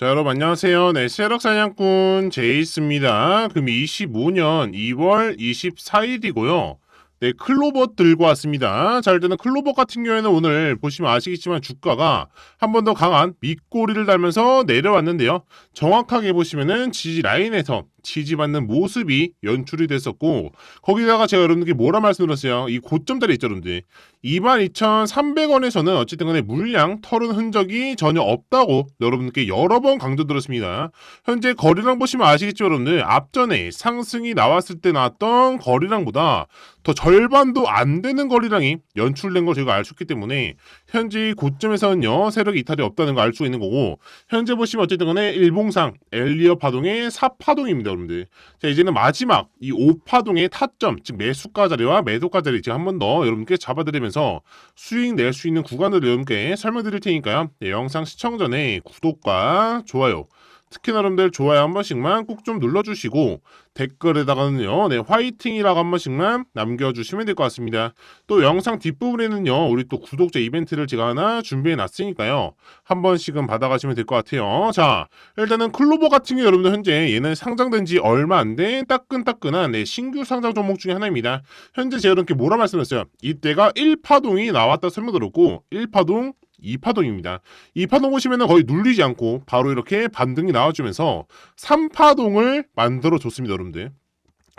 자, 여러분 안녕하세요. 네, 세력 사냥꾼 제이스입니다. 그럼 25년 2월 24일이고요. 네, 클로버 들고 왔습니다. 자, 일단은 클로버 같은 경우에는 오늘 보시면 아시겠지만 주가가 한 번 더 강한 밑꼬리를 달면서 내려왔는데요. 정확하게 보시면은 지지 라인에서 지지받는 모습이 연출이 됐었고 거기다가 제가 여러분들께 뭐라 말씀드렸어요. 이 고점짜리 있죠, 여러분들. 22,300원에서는 어쨌든 간에 물량 털은 흔적이 전혀 없다고 여러분들께 여러 번 강조드렸습니다. 현재 거래량 보시면 아시겠죠, 여러분들. 앞전에 상승이 나왔을 때 나왔던 거래량보다 더 절 반도 안 되는 거래량이 연출된 걸 저희가 알 수 있기 때문에 현재 고점에서는요 세력이 이탈이 없다는 걸 알 수 있는 거고 현재 보시면 어쨌든 간에 일봉상 엘리어 파동의 4파동입니다 여러분들. 자 이제는 마지막 이 5파동의 타점 즉 매수가 자리와 매도가 자리 지금 한 번 더 여러분께 잡아드리면서 수익 낼 수 있는 구간을 여러분께 설명드릴 테니까요. 네, 영상 시청 전에 구독과 좋아요 특히 여러분들 좋아요. 한 번씩만 꼭 좀 눌러주시고 댓글에다가는요 네 화이팅이라고 한 번씩만 남겨주시면 될 것 같습니다. 또 영상 뒷부분에는요 우리 또 구독자 이벤트를 제가 하나 준비해 놨으니까요. 한 번씩은 받아가시면 될 것 같아요. 자 일단은 클로버 같은 경우 여러분들 현재 얘는 상장된 지 얼마 안 된 따끈따끈한 네, 신규 상장 종목 중에 하나입니다. 현재 제가 이렇게 뭐라 말씀드렸어요? 이때가 1파동이 나왔다 설명드렸고 1파동 2파동입니다. 2파동 보시면 거의 눌리지 않고 바로 이렇게 반등이 나와주면서 3파동을 만들어 줬습니다, 여러분들.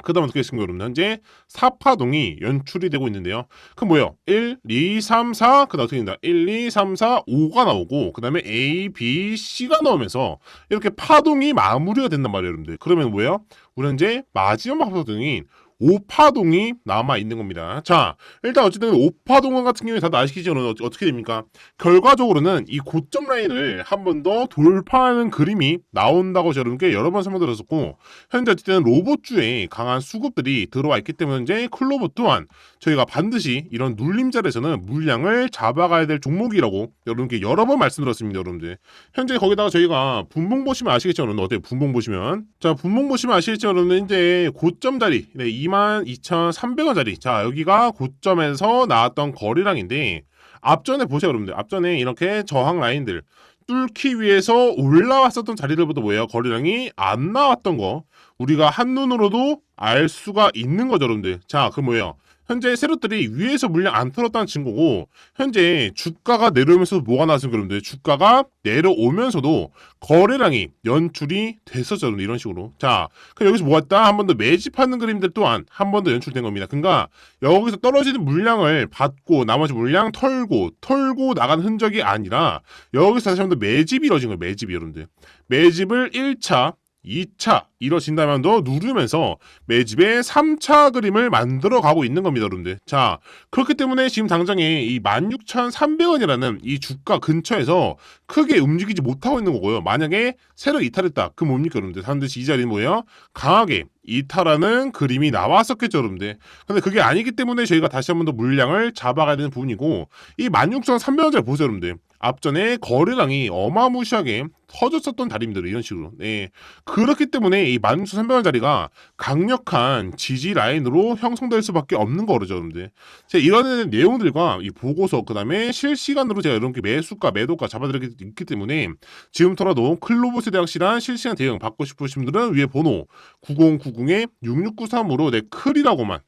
그 다음 어떻게 했습니까, 여러분? 현재 4파동이 연출이 되고 있는데요. 그럼 뭐예요? 1, 2, 3, 4, 그 다음 어떻게 된다? 1, 2, 3, 4, 5가 나오고, 그 다음에 A, B, C가 나오면서 이렇게 파동이 마무리가 된단 말이에요, 여러분들. 그러면 뭐예요? 우리 현재 마지막 파동인 5파동이 남아 있는 겁니다. 자, 일단 어쨌든 5파동 같은 경우에 아시겠지만 어- 어떻게 됩니까? 결과적으로는 이 고점 라인을 한 번 더 돌파하는 그림이 나온다고 여러분께 여러 번 설명드렸었고 현재 어쨌든 로봇주에 강한 수급들이 들어와 있기 때문에 이제 클로버 또한 저희가 반드시 이런 눌림자리에서는 물량을 잡아가야 될 종목이라고 여러분께 여러 번 말씀드렸습니다, 여러분들. 현재 거기다가 저희가 분봉 보시면 아시겠죠, 여러분? 어때요? 분봉 보시면. 자, 분봉 보시면 아시겠죠, 여러분? 이제 고점 자리, 네, 22,300원짜리. 자, 여기가 고점에서 나왔던 거래량인데, 앞전에 보세요, 여러분들. 앞전에 이렇게 저항 라인들 뚫기 위해서 올라왔었던 자리들보다 뭐예요? 거래량이 안 나왔던 거. 우리가 한눈으로도 알 수가 있는 거죠, 여러분들. 자, 그 뭐예요? 현재 세력들이 위에서 물량 안 털었다는 증거고 현재 주가가 내려오면서 뭐가 나왔습니까 여러분들 주가가 내려오면서도 거래량이 연출이 됐었죠 이런 식으로. 자 여기서 뭐했다? 한 번 더 매집하는 그림들 또한 한 번 더 연출된 겁니다. 그러니까 여기서 떨어지는 물량을 받고 나머지 물량 털고 털고 나간 흔적이 아니라 여기서 다시 한 번 더 매집이 이루어진 거예요 매집이 여러분들. 매집을 1차 2차 이뤄진다면 더 누르면서 매집의 3차 그림을 만들어 가고 있는 겁니다, 여러분들. 자, 그렇기 때문에 지금 당장에 이 16,300원이라는 이 주가 근처에서 크게 움직이지 못하고 있는 거고요. 만약에 세력 이탈했다. 그 뭡니까, 여러분들? 반드시 이 자리는 뭐예요? 강하게 이탈하는 그림이 나왔었겠죠, 여러분들. 근데 그게 아니기 때문에 저희가 다시 한 번 더 물량을 잡아가야 되는 부분이고 이 16,300원짜리 보세요, 여러분들. 앞전에 거래량이 어마무시하게 터졌었던 다리입니다. 이런 식으로. 네. 그렇기 때문에 이 16,300원짜리가 강력한 지지 라인으로 형성될 수밖에 없는 거죠, 여러분들. 제가 이런 내용들과 이 보고서, 그 다음에 실시간으로 제가 여러분께 매수가, 매도가 잡아드리기 때문에 지금부터라도 클로버스에 대한 확실한 실시간 대응 받고 싶으신 분들은 위에 번호 9090에 6693으로 내 클이라고만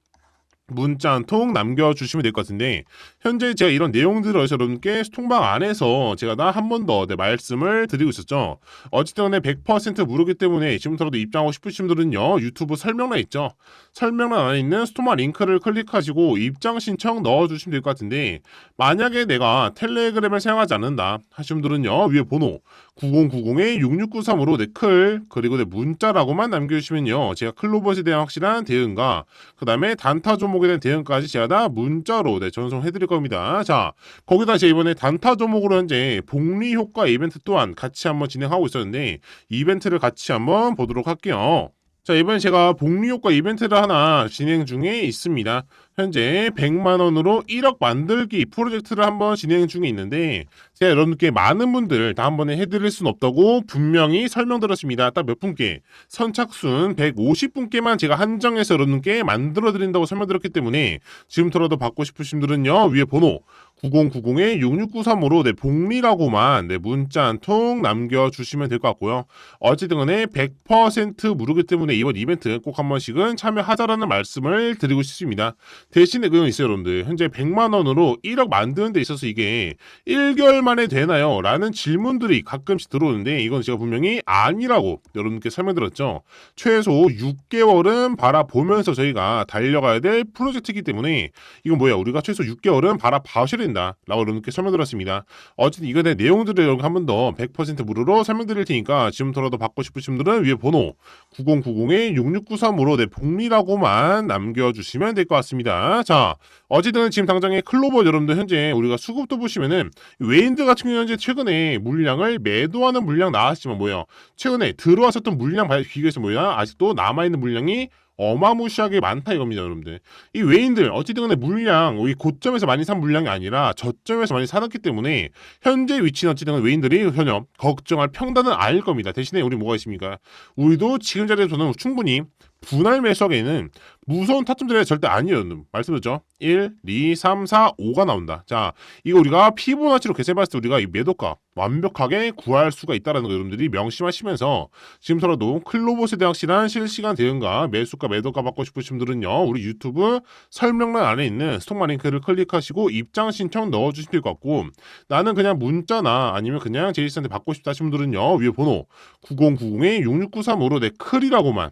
문자 한 통 남겨주시면 될 것 같은데 현재 제가 이런 내용들을 여러분께 스통방 안에서 제가 다 한 번더 네, 말씀을 드리고 있었죠. 어쨌든 간에 100% 무료기 때문에 지금부터라도 입장하고 싶으신 분들은요. 유튜브 설명란 있죠. 설명란 안에 있는 스토마 링크를 클릭하시고 입장 신청 넣어주시면 될 것 같은데 만약에 내가 텔레그램을 사용하지 않는다 하시는 분들은요. 위에 번호 9090에 6693으로 내클 그리고 내 문자라고만 남겨주시면요. 제가 클로버스에 대한 확실한 대응과 그 다음에 단타 종목에 대한 대응까지 제가 다 문자로 네, 전송해드릴 겁니다. 자, 거기다 제가 이번에 단타 종목으로 현재 복리 효과 이벤트 또한 같이 한번 진행하고 있었는데 이벤트를 같이 한번 보도록 할게요. 자, 이번에 제가 복리 효과 이벤트를 하나 진행 중에 있습니다. 현재 100만 원으로 1억 만들기 프로젝트를 한번 진행 중에 있는데 제가 여러분께 많은 분들 다 한 번에 해드릴 순 없다고 분명히 설명드렸습니다. 딱 몇 분께 선착순 150분께만 제가 한정해서 여러분께 만들어 드린다고 설명드렸기 때문에 지금부터라도 받고 싶으신 분들은요 위에 번호 9090에 6693으로 네, 복리라고만 네, 문자 한 통 남겨주시면 될 것 같고요. 어쨌든 간에 100% 무료기 때문에 이번 이벤트 꼭 한 번씩은 참여하자라는 말씀을 드리고 싶습니다. 대신에 그건 있어요, 여러분들. 현재 100만 원으로 1억 만드는 데 있어서 이게 1개월 만에 되나요? 라는 질문들이 가끔씩 들어오는데 이건 제가 분명히 아니라고 여러분께 설명드렸죠. 최소 6개월은 바라보면서 저희가 달려가야 될 프로젝트이기 때문에 이건 뭐야? 우리가 최소 6개월은 바라봐셔야 된다. 라고 여러분께 설명드렸습니다. 어쨌든 이거에 대한 내용들을 여러분 한 번 더 100% 무료로 설명드릴 테니까 지금부터라도 받고 싶으신 분들은 위에 번호 9090에 6693으로 내 복리라고만 남겨주시면 될 것 같습니다. 자, 어쨌든 지금 당장에 클로버 여러분들 현재 우리가 수급도 보시면은 웨인드 같은 경우는 현재 최근에 물량을 매도하는 물량 나왔지만 뭐예요? 최근에 들어왔었던 물량 비교해서 뭐야? 아직도 남아있는 물량이 어마무시하게 많다 이겁니다, 여러분들. 이 외인들 어찌든 간에 물량, 이 고점에서 많이 산 물량이 아니라 저점에서 많이 사놨기 때문에 현재 위치는 간에 외인들이 전혀 걱정할 평단은 아닐 겁니다. 대신에 우리 뭐가 있습니까? 우리도 지금 자리에서는 충분히 분할 매수하기에는 무서운 타점 자리가 절대 아니에요. 말씀드렸죠? 1, 2, 3, 4, 5가 나온다. 자, 이거 우리가 피보나치로 계산해봤을 때 우리가 이 매도가 완벽하게 구할 수가 있다는 거 여러분들이 명심하시면서 지금서라도 클로버스에 대한 확실한 실시간 대응과 매수가 매도가 받고 싶으신 분들은요. 우리 유튜브 설명란 안에 있는 스톡마 링크를 클릭하시고 입장 신청 넣어주시면 될 것 같고 나는 그냥 문자나 아니면 그냥 제이슨한테 받고 싶다 하시는 분들은요. 위에 번호 9090에 6693으로 내 클이라고만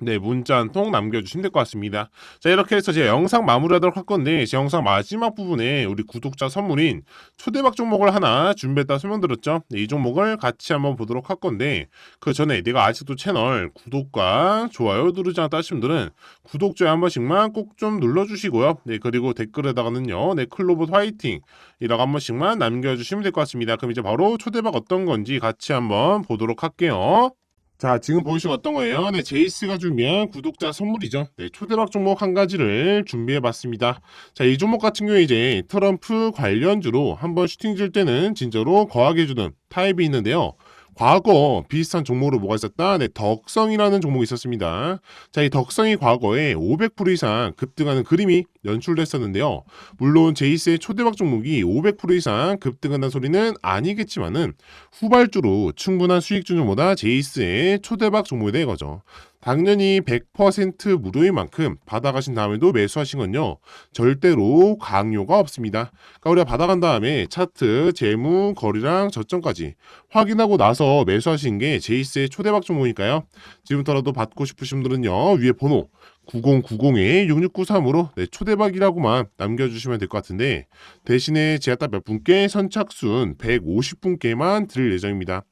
네, 문자 한 통 남겨주시면 될 것 같습니다. 자, 이렇게 해서 제가 영상 마무리하도록 할 건데, 제 영상 마지막 부분에 우리 구독자 선물인 초대박 종목을 하나 준비했다 설명드렸죠? 네, 이 종목을 같이 한번 보도록 할 건데, 그 전에 내가 아직도 채널 구독과 좋아요 누르지 않았다 하시는 분들은 구독, 좋아요 한 번씩만 꼭 좀 눌러주시고요. 네, 그리고 댓글에다가는요, 네, 클로봇 화이팅! 이라고 한 번씩만 남겨주시면 될 것 같습니다. 그럼 이제 바로 초대박 어떤 건지 같이 한번 보도록 할게요. 자, 지금 보이시면 어떤 거예요? 네, 제이스가 준비한 구독자 선물이죠. 네, 초대박 종목 한 가지를 준비해 봤습니다. 자, 이 종목 같은 경우에 이제 트럼프 관련주로 한번 슈팅 질 때는 진짜로 거하게 해주는 타입이 있는데요. 과거 비슷한 종목으로 뭐가 있었다? 네, 덕성이라는 종목이 있었습니다. 자, 이 덕성이 과거에 500% 이상 급등하는 그림이 연출됐었는데요. 물론 제이스의 초대박 종목이 500% 이상 급등한다는 소리는 아니겠지만은 후발주로 충분한 수익 중종보다 제이스의 초대박 종목이 된 거죠. 당연히 100% 무료인 만큼 받아가신 다음에도 매수하신 건요 절대로 강요가 없습니다. 그러니까 우리가 받아간 다음에 차트, 재무, 거리랑 저점까지 확인하고 나서 매수하신 게 제이스의 초대박 종목이니까요. 지금부터라도 받고 싶으신 분들은요 위에 번호 9090에 6693으로 네, 초대박이라고만 남겨주시면 될 것 같은데 대신에 제가 딱 몇 분께 선착순 150분께만 드릴 예정입니다.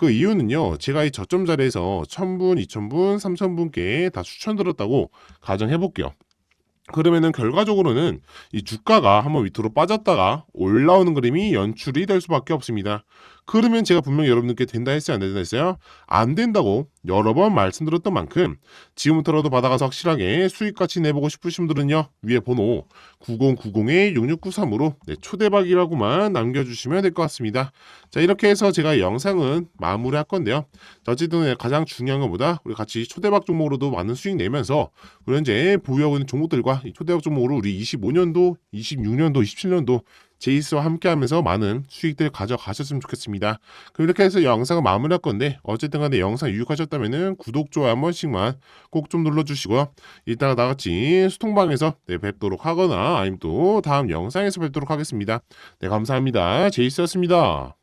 그 이유는요, 제가 이 저점 자리에서 1000분, 2000분, 3000분께 다 추천드렸다고 가정해 볼게요. 그러면은 결과적으로는 이 주가가 한번 밑으로 빠졌다가 올라오는 그림이 연출이 될 수밖에 없습니다. 그러면 제가 분명히 여러분들께 된다 했어요, 안 된다 했어요? 안 된다고 여러 번 말씀드렸던 만큼 지금부터라도 받아가서 확실하게 수익같이 내보고 싶으신 분들은요, 위에 번호 9090에 6693으로 네, 초대박이라고만 남겨주시면 될 것 같습니다. 자, 이렇게 해서 제가 영상은 마무리할 건데요. 자, 어쨌든 가장 중요한 것보다 우리 같이 초대박 종목으로도 많은 수익 내면서 우리 현재 보유하고 있는 종목들과 이 초대박 종목으로 우리 25년도, 26년도, 27년도 제이스와 함께하면서 많은 수익들 가져가셨으면 좋겠습니다. 그럼 이렇게 해서 영상을 마무리할 건데 어쨌든 간에 영상 유익하셨다면 구독, 좋아요 한 번씩만 꼭 좀 눌러주시고요. 이따가 나같이 수통방에서 네, 뵙도록 하거나 아니면 또 다음 영상에서 뵙도록 하겠습니다. 네 감사합니다. 제이스였습니다.